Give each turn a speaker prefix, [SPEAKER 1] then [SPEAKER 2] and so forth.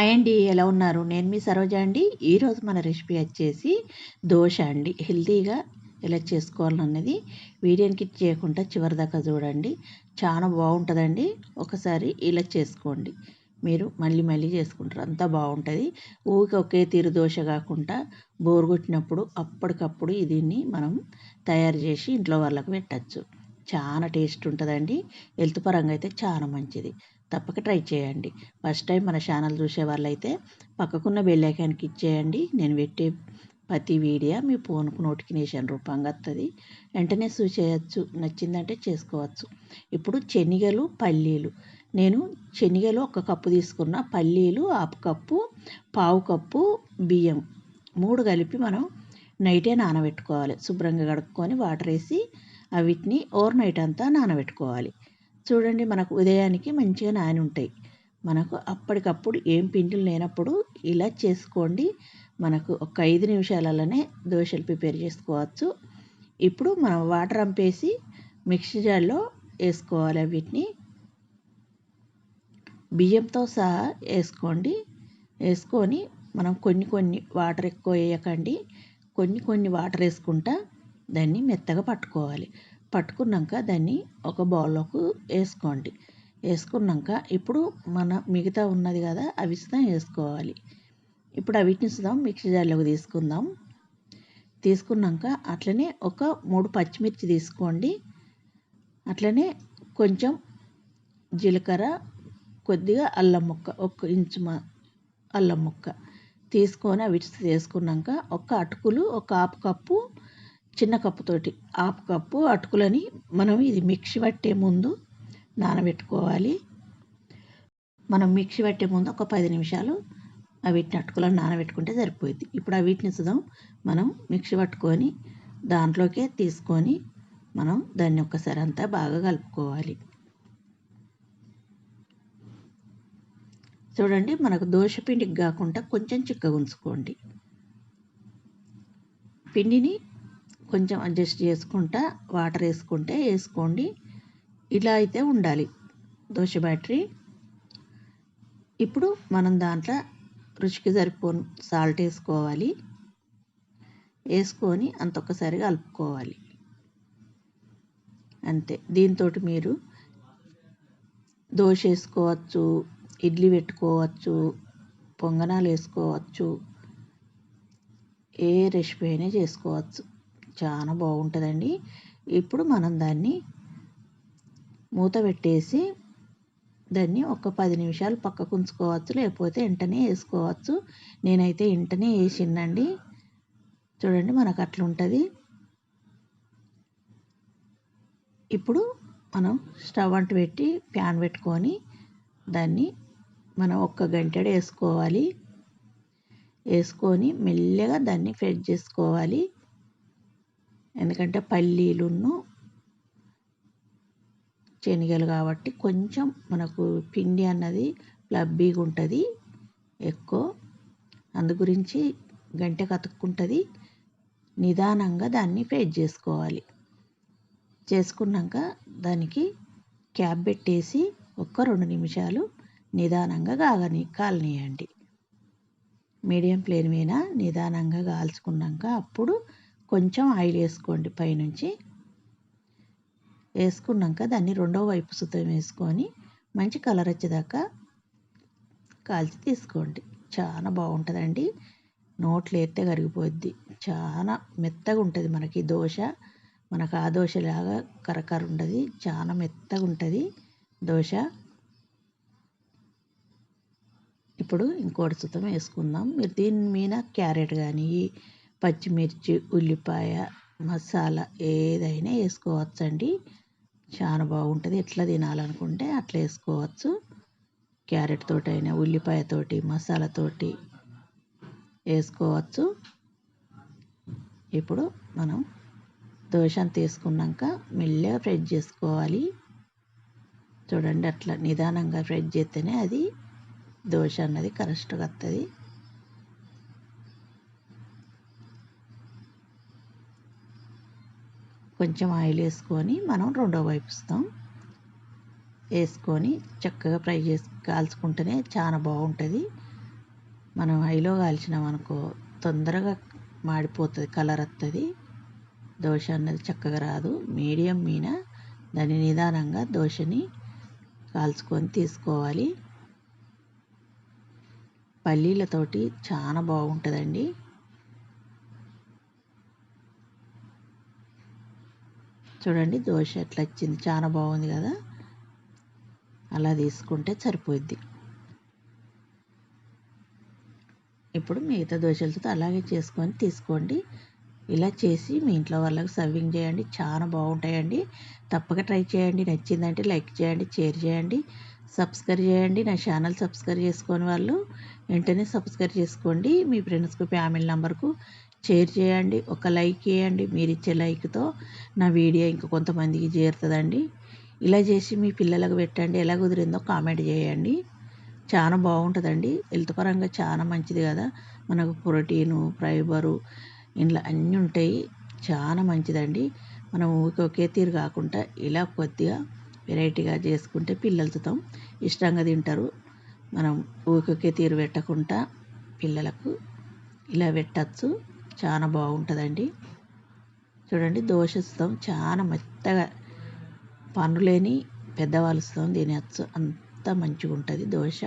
[SPEAKER 1] Hi అండి ఎలా ఉన్నారు? నేను మీ సరోజ అండి. ఈరోజు మన రెసిపీ వచ్చేసి దోశ అండి. హెల్తీగా ఎలా చేసుకోవాలన్నది వీడియోకి చేయకుండా చివరి దాకా చూడండి. చాలా బాగుంటుందండి. ఒకసారి ఇలా చేసుకోండి. మీరు మళ్ళీ మళ్ళీ చేసుకుంటారు. అంతా బాగుంటుంది. ఊరికి ఒకే తీరు దోశ కాకుండా బోరు కొట్టినప్పుడు అప్పటికప్పుడు దీన్ని మనం తయారు చేసి ఇంట్లో వాళ్ళకి పెట్టచ్చు. చాలా టేస్ట్ ఉంటుందండి. హెల్త్ పరంగా అయితే చాలా మంచిది. తప్పక ట్రై చేయండి. ఫస్ట్ టైం మన ఛానల్ చూసే వాళ్ళైతే పక్కకున్న బెల్లైకానికి ఇచ్చేయండి నేను పెట్టే ప్రతి వీడియో మీ ఫోన్కు నోటిఫికేషన్ రూపంగా వస్తుంది వెంటనే చూసేయచ్చు నచ్చిందంటే చేసుకోవచ్చు. ఇప్పుడు శనిగలు పల్లీలు. నేను శనిగలు ఒక కప్పు తీసుకున్న పల్లీలు హాఫ్ కప్పు పావు కప్పు బియ్యం మూడు కలిపి మనం నైటే నానబెట్టుకోవాలి. శుభ్రంగా కడుక్కొని వాటర్ వేసి వీటిని ఓవర్ నైట్ అంతా నానబెట్టుకోవాలి. చూడండి మనకు ఉదయానికి మంచిగా నాని ఉంటాయి మనకు అప్పటికప్పుడు ఏం పిండిలు లేనప్పుడు ఇలా చేసుకోండి. మనకు ఒక ఐదు నిమిషాలలోనే దోశలు ప్రిపేర్ చేసుకోవచ్చు. ఇప్పుడు మనం వాటర్ అంపేసి మిక్సీ జార్లో వేసుకోవాలి వీటిని. బియ్యంతో సహా వేసుకోండి. వేసుకొని మనం కొన్ని కొన్ని వాటర్ ఎక్కువ వేయకండి. కొన్ని కొన్ని వాటర్ వేసుకుంటా దాన్ని మెత్తగా పట్టుకోవాలి. పట్టుకున్నాక దాన్ని ఒక బౌల్లోకి వేసుకోండి. వేసుకున్నాక ఇప్పుడు మన మిగతా ఉన్నది కదా అవి సుతం వేసుకోవాలి. ఇప్పుడు అవిటిని సుతం మిక్సీ జార్లోకి తీసుకుందాం. తీసుకున్నాక అట్లనే ఒక మూడు పచ్చిమిర్చి తీసుకోండి. అట్లనే కొంచెం జీలకర్ర కొద్దిగా అల్లం ముక్క ఒక ఇంచు అల్లం ముక్క తీసుకొని అవి వేసుకున్నాక ఒక అటుకులు ఒక ఆపు కప్పు చిన్న కప్పుతోటి హాఫ్ కప్పు అటుకులని మనం ఇది మిక్సీ పట్టే ముందు నానబెట్టుకోవాలి. మనం మిక్సీ పట్టే ముందు ఒక పది నిమిషాలు వీటిని అటుకులను నానబెట్టుకుంటే సరిపోయింది ఇప్పుడు ఆ వీటిని చూద్దాం. మనం మిక్సీ పట్టుకొని దాంట్లోకే తీసుకొని మనం దాన్ని ఒక్కసారి అంతా బాగా కలుపుకోవాలి. చూడండి మనకు దోశ పిండికి కాకుండా కొంచెం చిక్కగా ఉంచుకోండి. పిండిని కొంచెం అడ్జస్ట్ చేసుకుంటా వాటర్ వేసుకుంటే వేసుకోండి. ఇలా అయితే ఉండాలి. దోశ బ్యాటరీ. ఇప్పుడు మనం దాంట్లో రుచికి సరిపోను సాల్ట్ వేసుకోవాలి. వేసుకొని అంత కలుపుకోవాలి. అంతే. దీంతో మీరు దోశ వేసుకోవచ్చు ఇడ్లీ పెట్టుకోవచ్చు పొంగనాలు వేసుకోవచ్చు ఏ రెసిపీ అయినా చేసుకోవచ్చు. చాలా బాగుంటుందండి. ఇప్పుడు మనం దాన్ని మూత పెట్టేసి దాన్ని ఒక పది నిమిషాలు పక్కకు ఉంచుకోవచ్చు లేకపోతే వెంటనే వేసుకోవచ్చు. నేనైతే వెంటనే వేసిందండి చూడండి మనకు అట్లా ఉంటుంది ఇప్పుడు మనం స్టవ్ అంటు పెట్టి ప్యాన్ పెట్టుకొని దాన్ని మనం ఒక్క గంటెడ వేసుకోవాలి. వేసుకొని మెల్లగా దాన్ని ఫ్రెడ్ చేసుకోవాలి. ఎందుకంటే పల్లీలును శనగలు కాబట్టి కొంచెం మనకు పిండి అన్నది లబ్బీగా ఉంటుంది ఎక్కువ. అందు గురించి గంట కతుక్కుంటుంది. నిదానంగా దాన్ని ఫ్రై చేసుకోవాలి. చేసుకున్నాక దానికి క్యాప్ పెట్టేసి ఒక్క రెండు నిమిషాలు నిదానంగా కాగని కాలనీయండి. మీడియం ఫ్లేమ్ మీద నిదానంగా కాల్చుకున్నాక అప్పుడు కొంచెం ఆయిల్ వేసుకోండి పైనుంచి. వేసుకున్నాక దాన్ని రెండో వైపు సుతం వేసుకొని మంచి కలర్ వచ్చేదాకా కాల్చి తీసుకోండి. చాలా బాగుంటుందండి. నోట్లు ఎత్తే కరిగిపోద్ది. చాలా మెత్తగా ఉంటుంది మనకి దోశ. మనకు ఆ దోశలాగా కరకర ఉండదు. చాలా మెత్తగా ఉంటుంది దోశ. ఇప్పుడు ఇంకోటి సుతం వేసుకుందాం. మీరు దీని మీద క్యారెట్ కానీ పచ్చిమిర్చి ఉల్లిపాయ మసాలా ఏదైనా వేసుకోవచ్చండి. చాలా బాగుంటుంది. ఎట్లా తినాలనుకుంటే అట్లా వేసుకోవచ్చు. క్యారెట్ అయినా ఉల్లిపాయతోటి మసాలాతోటి వేసుకోవచ్చు. ఇప్పుడు మనం దోశను తీసుకున్నాక మెల్లగా ఫ్రై చేసుకోవాలి. చూడండి అట్లా నిదానంగా ఫ్రై చేస్తేనే అది దోశ అన్నది కరెక్ట్గా వస్తుంది కొంచెం ఆయిల్ వేసుకొని మనం రెండో వైపు ఇస్తాం వేసుకొని చక్కగా ఫ్రై చేసి కాల్చుకుంటేనే చాలా బాగుంటుంది. మనం హైలో కాల్చినాం అనుకో తొందరగా మాడిపోతుంది కలర్ వస్తుంది దోశ అన్నది చక్కగా రాదు. మీడియం మీద దాన్ని నిదానంగా దోశని కాల్చుకొని తీసుకోవాలి. పల్లీలతోటి చాలా బాగుంటుందండి. చూడండి దోశ ఎట్లా వచ్చింది. చాలా బాగుంది కదా. అలా తీసుకుంటే సరిపోద్ది ఇప్పుడు మిగతా దోశలతో అలాగే చేసుకొని తీసుకోండి. ఇలా చేసి మీ ఇంట్లో వాళ్ళకి సర్వింగ్ చేయండి. చాలా బాగుంటాయండి. తప్పక ట్రై చేయండి. నచ్చిందంటే లైక్ చేయండి షేర్ చేయండి సబ్స్క్రైబ్ చేయండి. నా ఛానల్ సబ్స్క్రైబ్ చేసుకొని వాళ్ళు వెంటనే సబ్స్క్రైబ్ చేసుకోండి. మీ ఫ్రెండ్స్కు ఫ్యామిలీ నెంబర్కు షేర్ చేయండి ఒక లైక్ చేయండి మీరు ఇచ్చే లైక్తో నా వీడియో ఇంకా కొంతమందికి చేరుతుందండి. ఇలా చేసి మీ పిల్లలకు పెట్టండి ఎలా కుదిరిందో కామెంట్ చేయండి. చాలా బాగుంటుందండి. హెల్త్ పరంగా చాలా మంచిది కదా. మనకు ప్రోటీను ఫైబరు ఇంట్లో అన్నీ ఉంటాయి. చాలా మంచిదండి. మనం ఒకే తీరు కాకుండా ఇలా కొద్దిగా వెరైటీగా చేసుకుంటే పిల్లలతో ఇష్టంగా తింటారు. మనం ఊరికొకే తీరు పెట్టకుండా పిల్లలకు ఇలా పెట్టచ్చు. చాలా బాగుంటుందండి. చూడండి దోశ ఇస్తాం చాలా మెత్తగా పనులేని పెద్దవాళ్ళు ఇస్తాం అచ్చు అంత మంచిగా ఉంటుంది దోశ